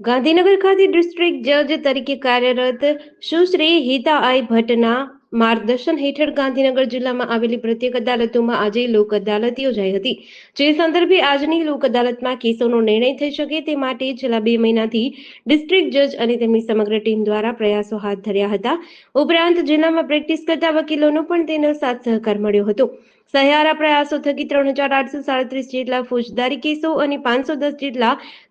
ગાંધીનગર ખાતે ડિસ્ટ્રિક્ટ જજ તરીકે કાર્યરત સુશ્રી હિતા આઈ ભટ્ટના માર્ગદર્શન હેઠળ ગાંધીનગર જિલ્લામાં આવેલી પ્રત્યેક અદાલતોમાં આજે લોક અદાલત યોજાઈ હતી. જે સંદર્ભે આજની લોક અદાલતમાં કેસોનો નિર્ણય થઈ શકે તે માટે છેલ્લા બે મહિનાથી ડિસ્ટ્રિક્ટ જજ અને તેમની સમગ્ર ટીમ દ્વારા પ્રયાસો હાથ ધર્યા હતા. ઉપરાંત જિલ્લામાં પ્રેક્ટિસ કરતા વકીલોનો પણ તેનો સાથ સહકાર મળ્યો હતો. સહિયારા પ્રયાસો થકી ત્રણ હજાર આઠસો સાડત્રીસ જેટલા ફોજદારી કેસો અને પાંચસો દસ જેટલા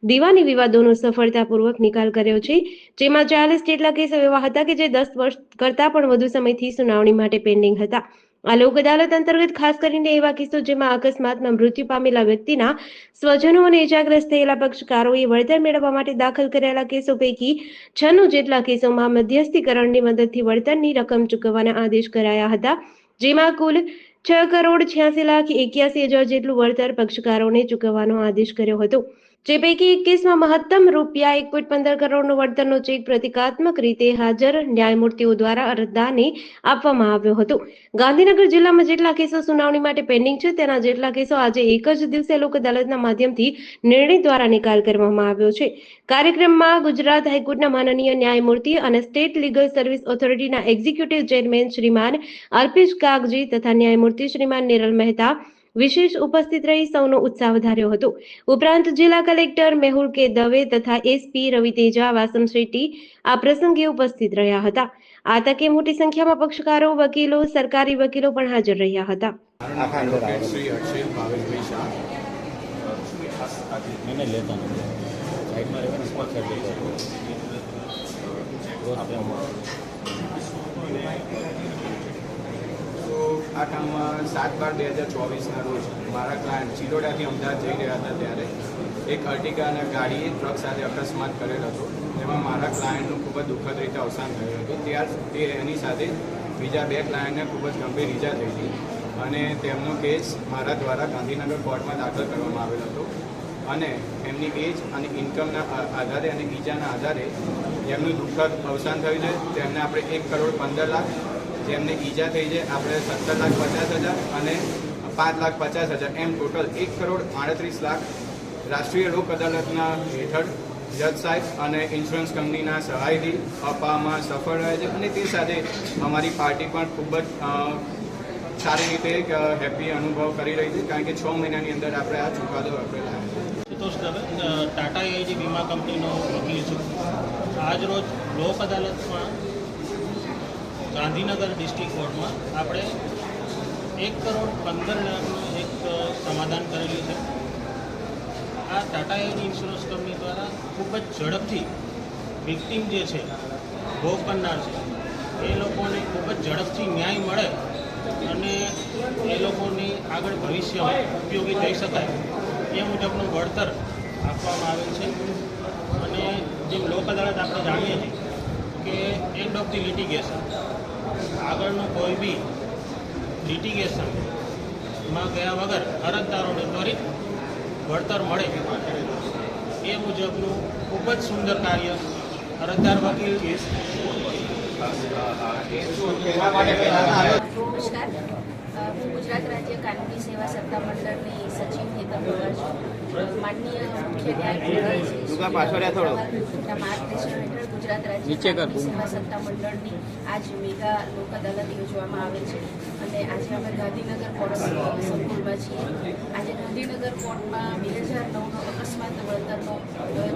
દીવાની વિવાદોનો સફળતાપૂર્વક નિકાલ કર્યો છે. જેમાં ચાલીસ જેટલા કેસો એવા હતા કે જે દસ વર્ષ કરતા પણ વધુ સમયથી સુનાવણી માટે પેન્ડિંગ હતા. આ લોક અદાલત અંતર્ગત ખાસ કરીને એવા કેસો જેમાં અકસ્માતમાં મૃત્યુ પામેલા વ્યક્તિના સ્વજનો અને ઇજાગ્રસ્ત થયેલા પક્ષકારોએ વળતર મેળવવા માટે દાખલ કરેલા કેસો પૈકી છન્નું જેટલા કેસોમાં મધ્યસ્થીકરણની મદદથી વળતરની રકમ ચૂકવવાના આદેશ કરાયા હતા. જેમાં કુલ છ કરોડ છ્યાસી લાખ એક્યાસી હજાર જેટલું વળતર પક્ષકારોને ચૂકવવાનો આદેશ કર્યો હતો. જે પૈકી કેસમાં મહત્તમ રૂપિયા એક પોઈન્ટ પંદર કરોડનો વળતરનો ચેક પ્રતિકાત્મક રીતે હાજર ન્યાયમૂર્તિઓ દ્વારા અરજદારને આપવામાં આવ્યો હતો. ગાંધીનગર જિલ્લામાં જેટલા કેસો સુનાવણી માટે પેન્ડિંગ છે, તેના જેટલા કેસો આજે એક જ દિવસે લોક અદાલતના માધ્યમથી નિર્ણય દ્વારા નિકાલ કરવામાં આવ્યો છે. કાર્યક્રમમાં ગુજરાત હાઈકોર્ટના માનનીય ન્યાયમૂર્તિ અને સ્ટેટ લીગલ સર્વિસ ઓથોરિટીના એક્ઝિક્યુટિવ ચેરમેન શ્રીમાન અલ્પેશ કાગજી તથા ન્યાયમૂર્તિ શ્રીમાન નિરલ મહેતા વિશેષ ઉપસ્થિત રહી સૌનો ઉત્સાહ વધાર્યો હતો. ઉપરાંત જિલ્લા કલેક્ટર મેહુલ કે દવે તથા એસપી રવિ તેજા વાસમ શેટ્ટી આ પ્રસંગે ઉપસ્થિત રહ્યા હતા. આ તકે મોટી સંખ્યામાં પક્ષકારો વકીલો સરકારી વકીલો પણ હાજર રહ્યા હતા. આખા આ કામમાં સાત બાર બે હજાર ચોવીસના રોજ મારા ક્લાયન્ટ ચિલોડાથી અમદાવાદ જઈ રહ્યા હતા ત્યારે એક અર્ટિકા અને ગાડીએ ટ્રક સાથે અકસ્માત કરેલ હતો. જેમાં મારા ક્લાયન્ટનું ખૂબ જ દુઃખદ રીતે અવસાન થયું હતું. ત્યાર તે એની સાથે બીજા બે ક્લાયન્ટને ખૂબ જ ગંભીર ઈજા થઈ હતી અને તેમનો કેસ મારા દ્વારા ગાંધીનગર કોર્ટમાં દાખલ કરવામાં આવેલ હતો. અને એમની એજ અને ઇન્કમના આધારે અને ઈજાના આધારે જેમનું દુઃખદ અવસાન થયું છે. તેમને આપણે એક કરોડ પંદર લાખ જેમને ઈજા થઈ છે, આપણે સત્તર લાખ પચાસ હજાર અને પાંચ લાખ પચાસ હજાર, એમ ટોટલ એક કરોડ આડત્રીસ લાખ રાષ્ટ્રીય લોક અદાલતના હેઠળ જજ સાહેબ અને ઇન્સ્યોરન્સ કંપનીના સહાયથી અપાવવામાં સફળ રહે છે અને તે સાથે અમારી પાર્ટી પણ ખૂબ જ સારી રીતે એક હેપી અનુભવ કરી રહી છે, કારણ કે છ મહિનાની અંદર આપણે આ ચુકાદો આપેલા ટાટા એઆઈજી વીમા કંપનીનો વકીલ છું. આજ રોજ લોક અદાલતમાં ગાંધીનગર ડિસ્ટ્રિક્ટ કોર્ટમાં આપણે એક કરોડ પંદર લાખનું એક સમાધાન કરેલું છે. આ ટાટા એર ઇન્સ્યોરન્સ કંપની દ્વારા ખૂબ જ ઝડપથી વિક્ટીમ જે છે, ભોગ બનનાર છે. એ લોકોને ખૂબ જ ઝડપથી ન્યાય મળે અને એ લોકોની આગળ ભવિષ્યમાં ઉપયોગી થઈ શકાય એ મુજબનું વળતર આપવામાં આવેલ છે. અને જેમ લોક અદાલત આપણે જાણીએ છીએ કે એન્ડ ઓફ ધી લિટિગેશન આગળનું કોઈ બી લિટિગેશનમાં ગયા વગર અરજદારોને ત્વરિત વળતર મળે એ મુજબનું ખૂબ જ સુંદર કાર્ય અરજદાર વકીલ નમસ્કાર. હું ગુજરાત રાજ્ય કાનૂની સેવા સત્તા મંડળની સચિવ હેતલ વગર છું. માનનીય પાછળ ગુજરાત રાજ્ય સેવા સત્તા મંડળની આજ મેગા લોક અદાલત યોજવામાં આવે છે. અને આજે અમે ગાંધીનગર કોર્ટ સંકુલમાં છીએ. આજે ગાંધીનગર કોર્ટમાં બે હજાર નવનો અકસ્માત વળતરનો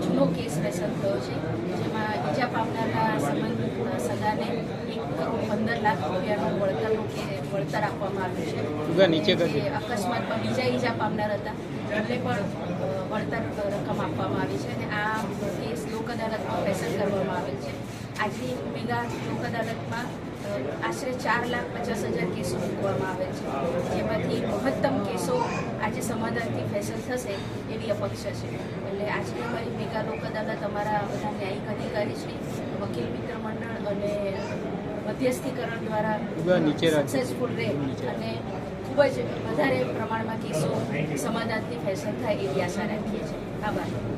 જૂનો કેસ પેશલ થયો છે. જેમાં ઈજા પામનારના સંબંધ સદાને એક પંદર લાખ રૂપિયાનો વળતરનું કે વળતર આપવામાં આવ્યું છે. અકસ્માતમાં બીજા ઈજા પામનાર હતા એમને પણ વળતર રકમ આપવામાં આવી છે અને આ કેસ લોક અદાલતમાં ફેસલ કરવામાં આવેલ છે. આજની મેગા લોક અદાલતમાં આશરે ચાર લાખ પચાસ હજાર કેસો મૂકવામાં આવે છે. જેમાંથી મહત્તમ કેસો આજે સમાધાનથી ફેસલ થશે એવી અપેક્ષા છે. એટલે આજની અમારી મેગા લોક અદાલત અમારા બધા ન્યાયિક અધિકારી શ્રી વકીલ મિત્ર મંડળ અને મધ્યસ્થીકરણ દ્વારા સક્સેસફુલ રહે અને ખૂબ જ વધારે પ્રમાણમાં કેસો સમાધાનથી ફેશન થાય એવી આશા રાખીએ છીએ. આભાર.